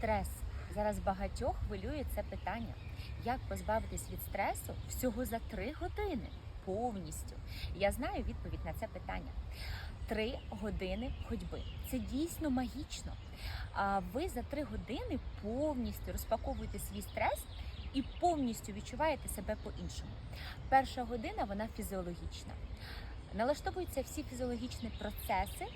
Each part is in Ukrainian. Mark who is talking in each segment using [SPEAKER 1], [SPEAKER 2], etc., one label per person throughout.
[SPEAKER 1] Стрес. Зараз багатьох хвилює це питання. Як позбавитись від стресу всього за три години повністю? Я знаю відповідь на це питання. Три години ходьби. Це дійсно магічно. Ви за три години повністю розпаковуєте свій стрес і повністю відчуваєте себе по-іншому. Перша година вона фізіологічна. Налаштовуються всі фізіологічні процеси,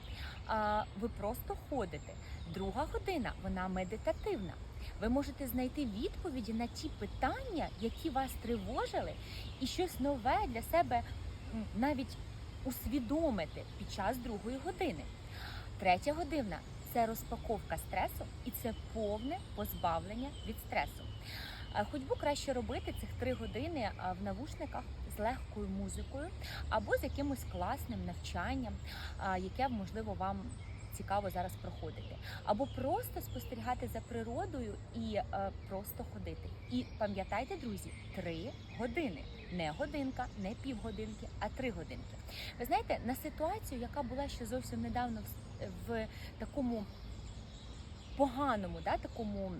[SPEAKER 1] ви просто ходите. Друга година вона медитативна. Ви можете знайти відповіді на ті питання, які вас тривожили, і щось нове для себе навіть усвідомити під час другої години. Третя година це розпаковка стресу і це повне позбавлення від стресу. Ходьбу краще робити цих три години в навушниках з легкою музикою або з якимось класним навчанням, яке можливо вам цікаво зараз проходити, або просто спостерігати за природою і е, просто ходити. І пам'ятайте, друзі, три години, не годинка, не півгодинки, а три годинки. Ви знаєте, на ситуацію, яка була ще зовсім недавно в, в такому поганому, да, такому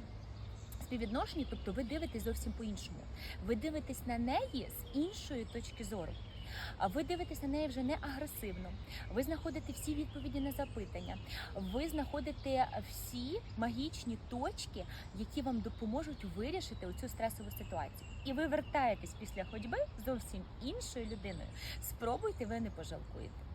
[SPEAKER 1] співвідношенні, тобто ви дивитесь зовсім по-іншому. Ви дивитесь на неї з іншої точки зору. А ви дивитесь на неї вже не агресивно. Ви знаходите всі відповіді на запитання. Ви знаходите всі магічні точки, які вам допоможуть вирішити оцю стресову ситуацію. І ви вертаєтесь після ходьби зовсім іншою людиною. Спробуйте, ви не пожалкуєте.